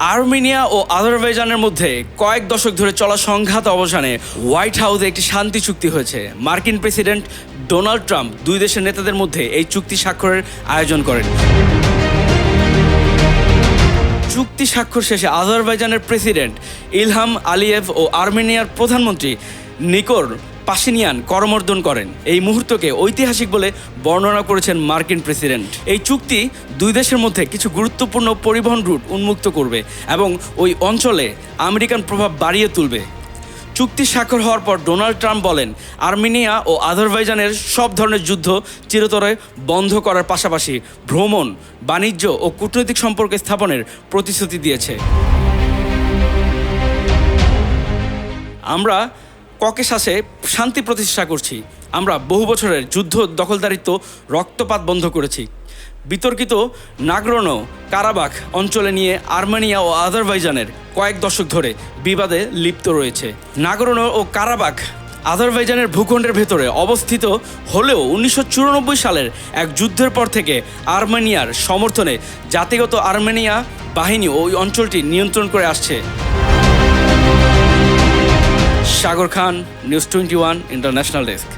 Armenia ও আজারবাইজানের মধ্যে কয়েক দশক ধরে চলা সংঘাত অবসানে হোয়াইট হাউসে একটি শান্তি চুক্তি হয়েছে। মার্কিন প্রেসিডেন্ট ডোনাল্ড ট্রাম্প দুই দেশের নেতাদের মধ্যে এই চুক্তি স্বাক্ষরের আয়োজন করেন। চুক্তি স্বাক্ষর শেষে আজারবাইজানের প্রেসিডেন্ট ইলহাম আলিয়েভ ও আর্মেনিয়ার প্রধানমন্ত্রী নিকোর পাশিনিয়ান করমর্দন করেন। এই মুহূর্তকে ঐতিহাসিক বলে বর্ণনা করেছেন মার্কিন প্রেসিডেন্ট। এই চুক্তি দুই দেশের মধ্যে কিছু গুরুত্বপূর্ণ পরিবহন রুট উন্মুক্ত করবে এবং ওই অঞ্চলে আমেরিকান প্রভাব বাড়িয়ে তুলবে। চুক্তি স্বাক্ষর হওয়ার পর ডোনাল্ড ট্রাম্প বলেন, আর্মেনিয়া ও আজারবাইজানের সব ধরনের যুদ্ধ চিরতরে বন্ধ করার পাশাপাশি ভ্রমণ, বাণিজ্য ও কূটনৈতিক সম্পর্ক স্থাপনের প্রতিশ্রুতি দিয়েছে। আমরা ককেশাসে শান্তি প্রতিষ্ঠা করছি। আমরা বহু বছরের যুদ্ধ দখলদারিত্ব, রক্তপাত বন্ধ করেছি। বিতর্কিত নাগরনো কারাবাখ অঞ্চলে নিয়ে আর্মেনিয়া ও আজারবাইজানের কয়েক দশক ধরে বিবাদে লিপ্ত রয়েছে। নাগরনো ও কারাবাখ আজারবাইজানের ভূখণ্ডের ভেতরে অবস্থিত হলেও উনিশশো চুরানব্বই সালের এক যুদ্ধের পর থেকে আর্মেনিয়ার সমর্থনে জাতিগত আর্মেনিয়া বাহিনী ওই অঞ্চলটি নিয়ন্ত্রণ করে আসছে। Sagar Khan news twenty one international desk